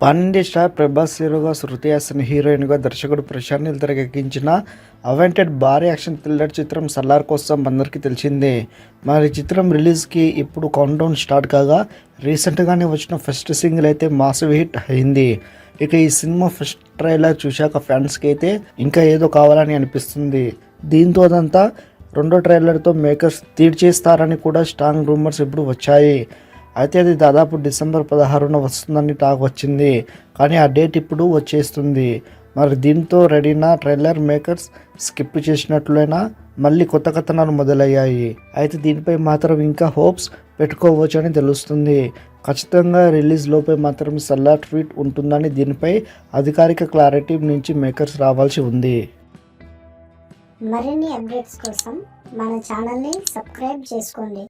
Pandey star Prabhas హీరోగా శృతి హాసన్ హీరోయిన్గా దర్శకుడు ప్రశాంత్ నీల్ తెరకెక్కించిన అవెంటెడ్ భారీ యాక్షన్ థ్రిల్లర్ చిత్రం సల్లార్ కోసం అందరికీ తెలిసిందే. మరి చిత్రం రిలీజ్కి ఇప్పుడు కౌంటౌన్ స్టార్ట్ కాగా రీసెంట్గానే వచ్చిన ఫస్ట్ సింగిల్ అయితే మాసివ్ హిట్ అయింది. ఇక ఈ సినిమా ఫస్ట్ ట్రైలర్ చూశాక ఫ్యాన్స్కి అయితే ఇంకా ఏదో కావాలని అనిపిస్తుంది. దీంతో అదంతా రెండో ట్రైలర్తో మేకర్స్ తీర్చేస్తారని కూడా స్ట్రాంగ్ రూమర్స్ ఇప్పుడు వచ్చాయి. అయితే అది దాదాపు డిసెంబర్ పదహారున వస్తుందని టాక్ వచ్చింది. కానీ ఆ డేట్ ఇప్పుడు వచ్చేస్తుంది. మరి దీంతో రెడీనా ట్రైలర్ మేకర్స్ స్కిప్ చేసినట్లయినా మళ్ళీ కొత్త కథనాలు మొదలయ్యాయి. అయితే దీనిపై మాత్రం ఇంకా హోప్స్ పెట్టుకోవచ్చు అని తెలుస్తుంది. ఖచ్చితంగా రిలీజ్ లోపే మాత్రం సల్లా ట్వీట్ ఉంటుందని దీనిపై అధికారిక క్లారిటీ నుంచి మేకర్స్ రావాల్సి ఉంది. మరిన్ని అప్డేట్స్ కోసం మన ఛానల్ని సబ్స్క్రైబ్ చేసుకోండి.